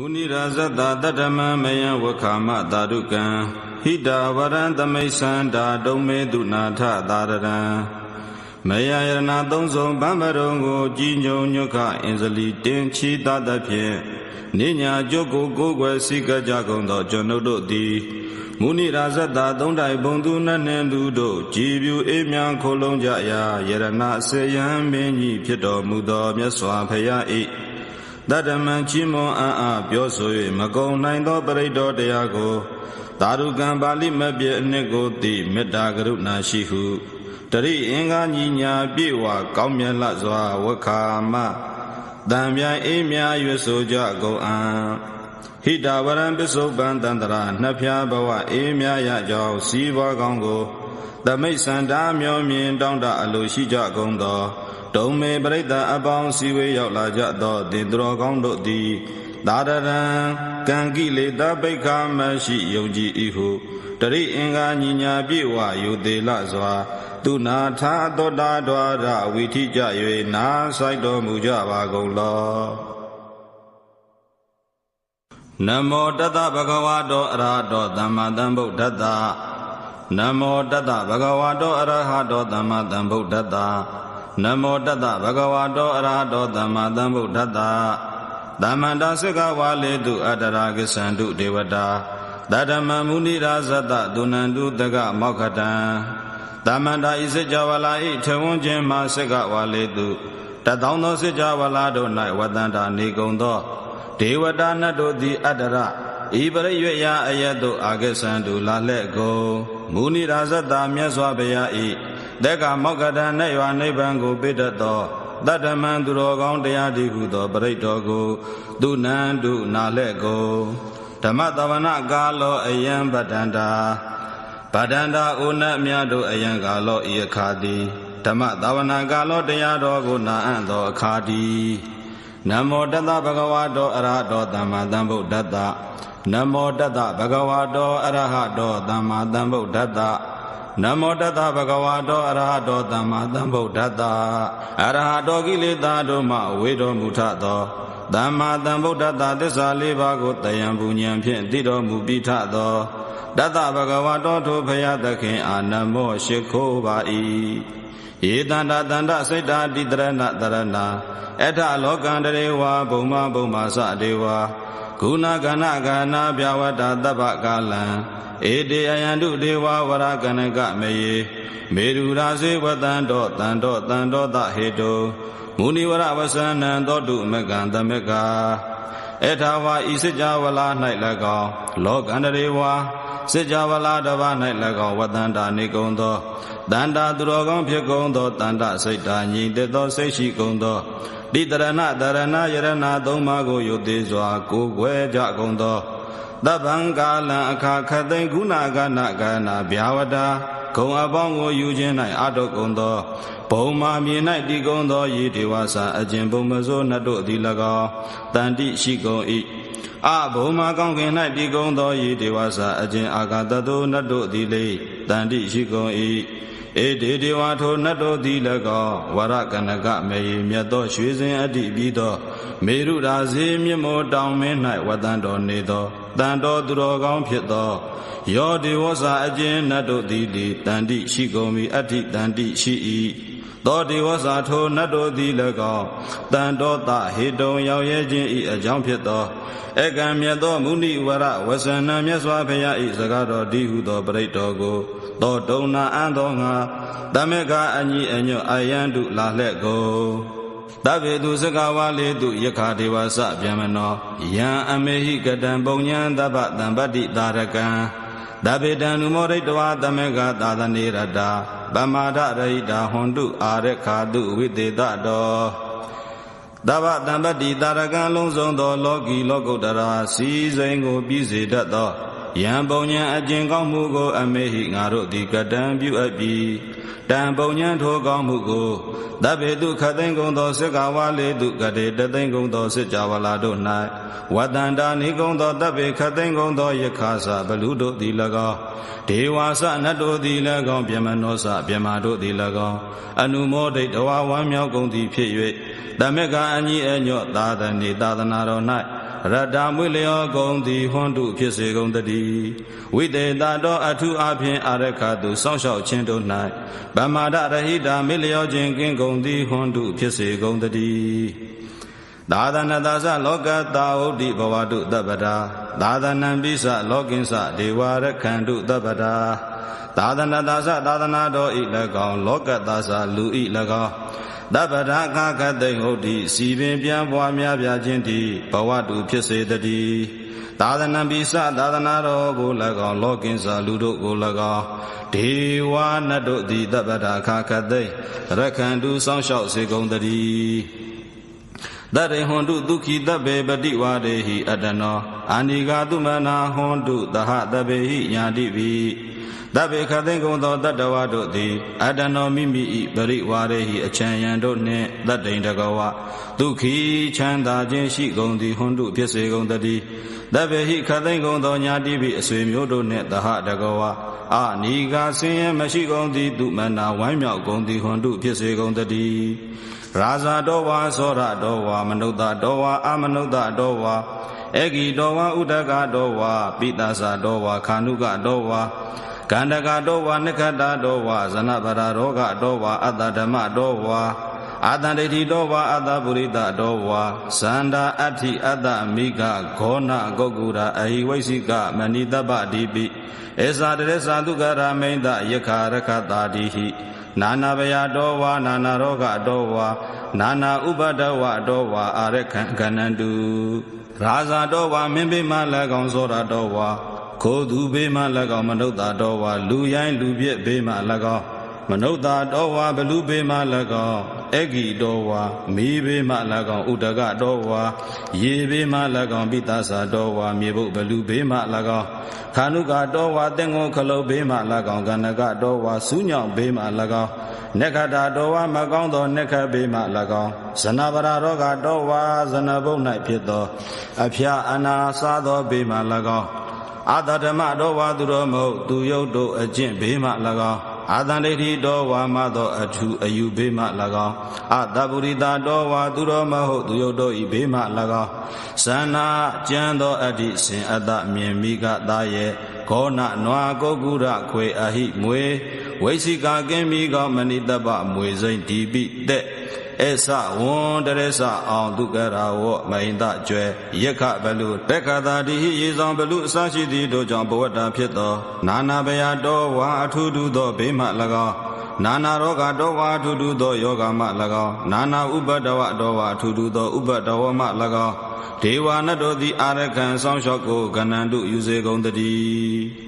မုနိရာဇတတတ္တမမယံဝခာမတာရုကံဟိတာဝရံသမိတ်ဆန္ဒာဒုံမေတုနာထသာရရံမယယရဏသုံးဆုံးဗမ္ပရုံကိုကြည်ညုံညွတ်ခအင်္ဇလီတင်ချီတတ်ဖြင့်နိညာကျုပ်ကိုကိုယ်ွယ်စိကကြကုန်သောကျွန်ုပ်တို့သည်မုနိရာဇတသုံးတိုင်ဘုံသူနတ်နှင့်လူတို့ကြည်ပြူအေးမြန်းခိုလုံးကြရာယရဏစေယံမင်းကြီးဖြစ်တော်မူသောမြတ်စွာဘုရား၏ တတ္တမံချီးမွန်အံ့အားပြောဆို၍မကုံနိုင်သောပရိတ္တောတရားကိုသာရုကံပါဠိမပြည့်အနှစ်ကိုသိမေတ္တာကရုဏာရှိဟုတရိအင်္ဂါညီညာပြည့်ဝကောင်းမြတ်လစွာဝက္ခာမတံမြအေးမြရွဆိုကြကုန်အံဟိတာဝရံပစ္စုပန်တန္တရာနှစ်ဖြာဘဝအေးမြရကြောင်းစီးပွားကောင်းကို သမိတ်စန္ဒာမျောမြင်တောင်းတအလိုရှိကြကုန်သောဒုံမေပရိသတ်အပေါင်းစီဝေးရောက်လာကြသောတင်တော်ကောင်းတို့သည်သာရရံကံကိလေသာပိခာမရှိယုံကြည်၏ဟုတရိအင်္ဂါညီညာပြေဝယူသေးလစွာ သူနာထာသောတာဒွါရဝိထိကြ၍နာဆိုင်တော်မူကြပါကုန်လောနမောတတဗဂဝတောအရဟတောသမ္မာသမ္ဗုဒ္ဓတ္တ နမောတတဗဂဝတောအရဟတောသမ္မာသမ္ဗုဒ္ဓတ္တနမောတတဗဂဝတောအရဟတောသမ္မာသမ္ဗုဒ္ဓတ္တသမ္မန္တစကဝါလေတုအတ္တရာကိသန္တုဒေဝတာတတမမုနိရာဇတဒုနန္တုတကမောက္ခတံသမန္တာဤစကြဝဠာဤထေဝွန်ခြင်းမှာစကဝါလေတုတသောသောစကြဝဠာတို့၌ဝတ္တန္တာနေကုန်သောဒေဝတာနတ်တို့သည်အတ္တရ ဤပရိရွေယအယတုအာဂသန္တုလာလက်ကုန်မုနိရာဇတမြတ်စွာဘုရားဤတက္ကမောက္ခတံနဲ့ရွာနိဗ္ဗာန်ကိုပိတ္တသောတတ္တမံသူတော်ကောင်းတရားဒီဟုသောပရိတ်တော်ကိုသူနန္တုနာလက်ကိုဓမ္မတဝနာကာလောအယံပတ္တန္တာပတ္တန္တာဩနတ်များတို့အယံကာလောဤအခါသည်ဓမ္မတဝနာကာလောတရားတော်ကိုနာအံ့သောအခါသည်နမောတတဗဂဝါတောအရဟတောသမ္မာသမ္ဗုဒ္ဓတ္တ နမောတတဗဂဝါတောအရဟတောသမ္မာသမ္ဗုဒ္ဓတ္တနမောတတဗဂဝါတောအရဟတောသမ္မာသမ္ဗုဒ္ဓတ္တအရဟတောကိလေသာတို့မှဝေတော်မူထသောသမ္မာသမ္ဗုဒ္ဓတ္တသစ္စာလေးပါးကိုတယံပူဉဏ်ဖြင့်သိတော်မူပြီးထသောတတဗဂဝါတောထိုဘုရားသခင်အာနမောရှိခိုးပါ၏ယေတန္တတန္တစိတ်တာတိတရဏတရဏအထလောကံတရေဝဘုံမဘုံမစတေဝ ဂုဏကဏကနာပြဝတ္တတပ္ပကာလံဧတေအယံတုဒေဝဝရကနကမေယေမေရူရာစေဝတံတောတံတောတံတောတဟေတုမုနိဝရဝဆန္နံသောတုမကံသမက္ကာအထာဝါဤစကြဝဠာ၌၎င်းလောကန္တရေဝါစကြဝဠာတပါး၌၎င်းဝတန္တာနေကုန်သောတန္တာသူတော်ကောင်းဖြစ်ကုန်သောတန္တစိတ်တာညီတသောစိတ်ရှိကုန်သော တိတရဏတရဏယရဏသုံးပါးကိုယုသေးစွာကိုယ်ွယ်ကြကုန်သောတပံကာလံအခါခသိကုဏကနာကနာဗျာဝတာဂုံအပေါင်းကိုယူခြင်း၌အတုကုန်သောဘုံမာမြေ၌တည်ကုန်သောယေဒေဝဆာအကျင်ဘုံမစိုးနတ်တို့သည်၎င်းတန်တိရှိကုန်၏အဘုံမာကောင်းကင်၌တည်ကုန်သောယေဒေဝဆာအကျင်အာဂတတောနတ်တို့သည်လေတန်တိရှိကုန်၏ ဧတေဒေဝထိုနတ်တို့သည်၎င်းဝရကနကမေမြတ်သောရွှေစင်အတ္တိပြီးသော မေရုရာဇေမြမောတောင်မင်း၌ဝတ္တန်တော်နေသောတန်တော်သူတော်ကောင်းဖြစ်သောယောဒေဝဆာအကျဉ်နတ်တို့သည်လေတန်တိရှိကုန်ပြီအတ္တိတန်တိရှိ၏ သောဒေဝဆာထိုနတ်တို့သည်၎င်းတန်တော်သဟေတုံရောက်ရဲခြင်းဤအကြောင်းဖြစ်သောဧကံမြတ်သောမုနိဝရဝဆန္နမြတ်စွာဘုရားဤစကားတော်ဒီဟုသောပရိတ်တော်ကိုသောတုံနာအံသောငါတမေကအညီအညွတ်အယံတုလာလှဲ့ကိုတဗ္ဗေတုစကဝါလေတုယခာဒေဝစဗျမနောယံအမေဟိကတံပုံညံတပ္ပတံပတ္တိတာရကံတဗေတံနုမောရိတဝါတမေကသာသနေရတာ ဗမာဒရိတာဟွန်တုအာရခာတုဝိတေတတော်တဗ္ဗတံပတ္တိတာရကံလုံးစုံသော လောကီလောကုတ္တရာစီစိန်ကိုပြည့်စေတတ်သော ယံပုံညာအကျင့်ကောင်းမှုကို အမေဟိငါတို့သည်ကတံပြုအပ်ပြီးတံပုံညာထိုကောင်းမှုကိုတဗ္ဗေတုခသိင်္ဂုံသောစက္ကဝါလေတုကတေတသိင်္ဂုံသောစัจ java လာတို့၌ဝတ္တန္တာနိကုံသောတဗ္ဗေခသိင်္ဂုံသောယခာစဘလူတို့သည်၎င်းဒေဝါစနတ်တို့သည်၎င်းဗျမနောစဗျမတို့သည်၎င်းအနုမောဒိတဝါဝမ်းမြောက်ကုန်သည်ဖြစ်၍တမေကအညီအညော့သာသနေသာသနာတော်၌ ရတ္တမွေလျောကုန်သည်ဟွန်းတုဖြစ်စေကုန်တည်းဝိတေတတော်အထုအဖြင့်အရခတုစောင့်ရှောက်ခြင်းတို့၌ဗမ္မာဒရဟိတာမေလျောခြင်းကင်းကုန်သည်ဟွန်းတုဖြစ်စေကုန်တည်းသာသနတသလောကတာဟုတ်တိဘဝတုတပ္ပတာသာသနံပိစလောကင်္စဒေဝရခန္တုတပ္ပတာသာသနတသသာသနာတော်ဤ၎င်းလောကသသလူဤ၎င်း တပ္ပဒါခခသိင်ဟုတ်တိစီပင်ပြန်ပွားများပြခြင်းတိဘဝတုဖြစ်စေတည်းသာသနံပိစသာသနာတော်ကို၎င်းလောကင်္စလူတို့ကို၎င်းဒေဝနတ်တို့သည်တပ္ပဒါခခသိင်ရခန္တုစောင့်ရှောက်စေကုန်တည်းတရေဟွန်တုဒုက္ခိတဗေပတိဝါရေဟိအတ္တနောအာနိကာတုမနာဟွန်တုသဟတဗေဟိညာတိပိ တဗ္ဗေခသိင်္ဂုံသောတတ္တဝါတို့သည်အတ္တနောမိမိ၏ပရိဝါရေဟိအချံယံတို့နှင့်တတ္တိန်တကဝဒုက္ခိချမ်းသာခြင်းရှိကုန်သည်ဟွန်တုဖြစ်စေကုန်တည်းတဗ္ဗေဟိခသိင်္ဂုံသောညာတိပိအဆွေမျိုးတို့နှင့်သဟတကဝအာနိကာဆင်းရဲမရှိကုန်သည်သူမနာဝမ်းမြောက်ကုန်သည်ဟွန်တုဖြစ်စေကုန်တည်းရာဇာတော်ဝါသောရတော်ဝါမနုဿတော်ဝါအမနုဿတော်ဝါဧဂီတော်ဝါဥဒကတော်ဝါပိတ္တသတော်ဝါခာနုကတော်ဝါ ကန္တကတောဝါနိခတတောဝါဇနဗရာရောဂတောဝါအတ္တဓမ္မတောဝါအာတန္တိတိတောဝါအတ္တပုရိသတောဝါဇန္တာအဋ္ဌိအတ္တမိကဂောနဂုတ်ကူရာအဟိဝိသိကမဏိတပ္ပဒီပိဧဇာတရေသာတုကရမိန်တယခရခတာတိဟိနာနာဘယတောဝါနာနာရောဂတောဝါနာနာဥပဒဝတောဝါအာရခံကဏန္တုရာဇာတောဝါမင်းပိမ၎င်းသောရတောဝါ ခိုးသူဘေးမှ၎င်းမနုဿတော်ဝါလူရိုင်းလူပြည့်ဘေးမှ၎င်းမနုဿတော်ဝါဘလူဘေးမှ၎င်းအဂီတော်ဝါမီးဘေးမှ၎င်းဥဒကတော်ဝါရေဘေးမှ၎င်းပိသစာတော်ဝါမြေဘုတ်ဘလူဘေးမှ၎င်းခာနုကတော်ဝါတင်ငုံခလုတ်ဘေးမှ၎င်းကန္နကတော်ဝါစူးညောင်ဘေးမှ၎င်းနက္ခတာတော်ဝါမကောင်းသောနက္ခဘေးမှ၎င်းဇနဗရာရောဂတော်ဝါဇနဘုတ်၌ဖြစ်သော အဖျားအနာစားသောဘေးမှ၎င်း အာတဓမ္မတော်ဝါသူတော်မဟုတ်သူယုတ်တို့အကျင့်ဘေးမှ၎င်းအာတန္တိတိတော်ဝါမသောအထုအယူဘေးမှ၎င်းအတပုရိတာတော်ဝါသူတော်မဟုတ်သူယုတ်တို့ဤဘေးမှ၎င်းဇန္နာကျမ်းသောအတ္တိစင်အတ္တမြင်မိကသားရဲ့ဂောနနွာကုတ်ကုရခွေအဟိမွေဝိသိကာကင်းမိကောမဏိတပ္ပမွေစိမ့်ဒီပိတဲ့ ဧသဝွန်တရစအောင်ဒုက္ခရာဝမိန်တကျွဲယက္ခဘလူတက်ခတာတိဟိရေဆောင်ဘလူအစရှိသည်တို့ကြောင့်ဘဝတ္တာဖြစ်သော နာနာဘယတော်ဝါအထုထုသောဘေးမှ၎င်းနာနာရောဂတော်ဝါအထုထုသောယောဂမှ၎င်းနာနာဥပဒဝတော်ဝါအထုထုသောဥပဒဝမှ၎င်းဒေဝနတ်တို့သည်အာရခံဆောင်လျှောက်ကိုကဏ္ဍတုယူစေကုန်တည်း